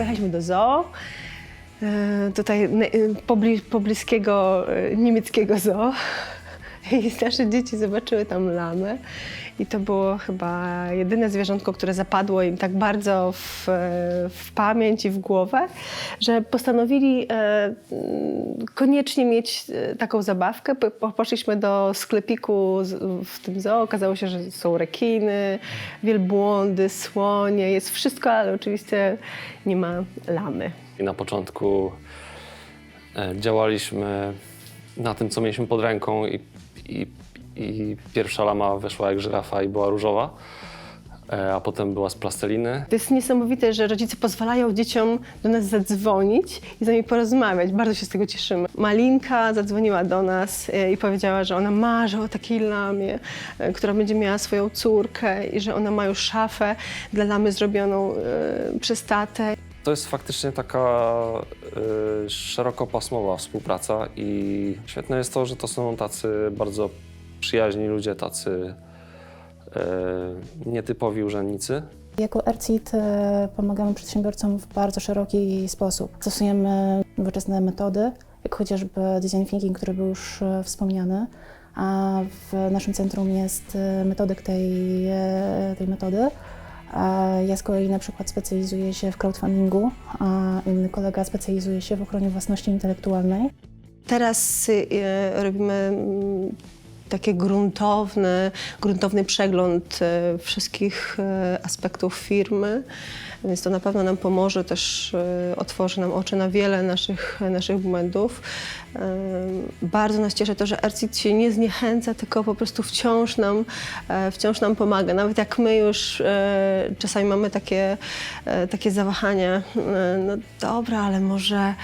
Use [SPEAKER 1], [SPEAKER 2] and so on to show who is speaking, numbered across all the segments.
[SPEAKER 1] pojechaliśmy do zoo. E, Tutaj e, pobli, pobliskiego e, niemieckiego zoo. I nasze dzieci zobaczyły tam lamę. I to było chyba jedyne zwierzątko, które zapadło im tak bardzo w, w pamięć i w głowę, że postanowili e, koniecznie mieć e, taką zabawkę. Po- po- Poszliśmy do sklepiku w tym zoo. Okazało się, że są rekiny, wielbłądy, słonie, jest wszystko, ale oczywiście nie ma lamy.
[SPEAKER 2] I na początku e, działaliśmy na tym, co mieliśmy pod ręką i, i, i pierwsza lama wyszła jak żyrafa i była różowa, e, a potem była z plasteliny.
[SPEAKER 1] To jest niesamowite, że rodzice pozwalają dzieciom do nas zadzwonić i z nami porozmawiać. Bardzo się z tego cieszymy. Malinka zadzwoniła do nas e, i powiedziała, że ona marzy o takiej lamie, e, która będzie miała swoją córkę i że ona ma już szafę dla lamy zrobioną e, przez tatę.
[SPEAKER 2] To jest faktycznie taka y, szerokopasmowa współpraca i świetne jest to, że to są tacy bardzo przyjaźni ludzie, tacy y, nietypowi urzędnicy.
[SPEAKER 3] Jako ERCIT e, pomagamy przedsiębiorcom w bardzo szeroki sposób. Stosujemy nowoczesne metody, jak chociażby design thinking, który był już e, wspomniany, a w naszym centrum jest e, metodyk tej, e, tej metody. A Ja z kolei na przykład specjalizuję się w crowdfundingu, a inny kolega specjalizuje się w ochronie własności intelektualnej.
[SPEAKER 1] Teraz y, robimy mm, taki gruntowny, gruntowny przegląd y, wszystkich y, aspektów firmy, więc to na pewno nam pomoże, też y, otworzy nam oczy na wiele naszych, naszych błędów. Bardzo nas cieszy to, że ERCIT się nie zniechęca, tylko po prostu wciąż nam, e, wciąż nam pomaga. Nawet jak my już e, czasami mamy takie, e, takie zawahania, e, no dobra, ale może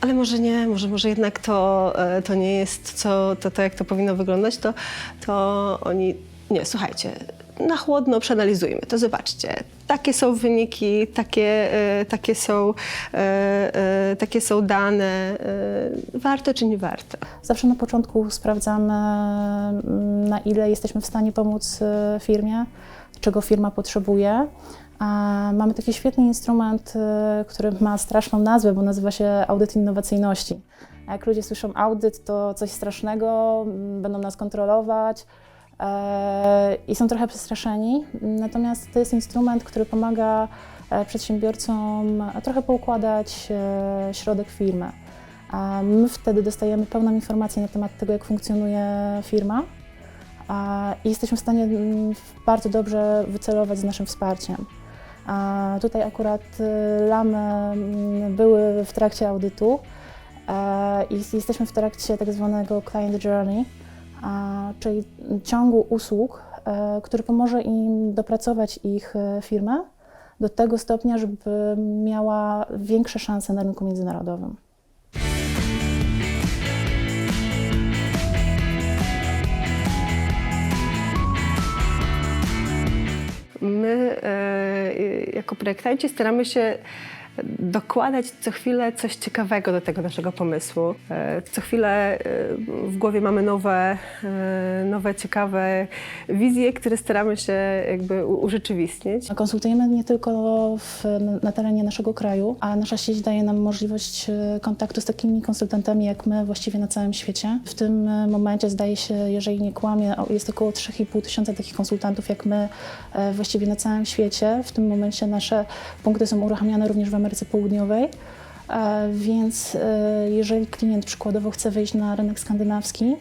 [SPEAKER 1] ale może nie, może, może jednak to, e, to nie jest co, to, to, jak to powinno wyglądać, to, to oni, nie, słuchajcie, na chłodno przeanalizujmy, to zobaczcie, takie są wyniki, takie, e, takie, są, e, takie są dane, warto czy nie warto.
[SPEAKER 3] Zawsze na początku sprawdzamy, mm, na ile jesteśmy w stanie pomóc firmie, czego firma potrzebuje. Mamy taki świetny instrument, y, który ma straszną nazwę, bo nazywa się audyt innowacyjności. A jak ludzie słyszą audyt, to coś strasznego, mm, będą nas kontrolować e, i są trochę przestraszeni. Natomiast to jest instrument, który pomaga e, przedsiębiorcom trochę poukładać e, środek firmy. My wtedy dostajemy pełną informację na temat tego, jak funkcjonuje firma i jesteśmy w stanie mm, bardzo dobrze wycelować z naszym wsparciem. A tutaj akurat y, lamy mm, były w trakcie audytu e, i jesteśmy w trakcie tak zwanego client journey, czyli ciągu usług, e, który pomoże im dopracować ich e, firmę do tego stopnia, żeby miała większe szanse na rynku międzynarodowym.
[SPEAKER 1] My e, jako projektanci staramy się dokładać co chwilę coś ciekawego do tego naszego pomysłu. E, Co chwilę e, w głowie mamy nowe, e, nowe ciekawe wizje, które staramy się jakby urzeczywistnić.
[SPEAKER 3] Konsultujemy nie tylko w, na terenie naszego kraju, a nasza sieć daje nam możliwość kontaktu z takimi konsultantami jak my właściwie na całym świecie. W tym momencie zdaje się, jeżeli nie kłamię, jest około 3,5 tysiąca takich konsultantów jak my właściwie na całym świecie. W tym momencie nasze punkty są uruchamiane również w Ameryce Południowej. E, Więc e, jeżeli klient przykładowo chce wejść na rynek skandynawski,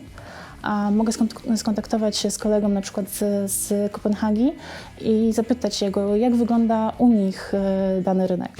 [SPEAKER 3] a mogę skont- skontaktować się z kolegą na przykład z, z Kopenhagi i zapytać się go, jak wygląda u nich e, dany rynek.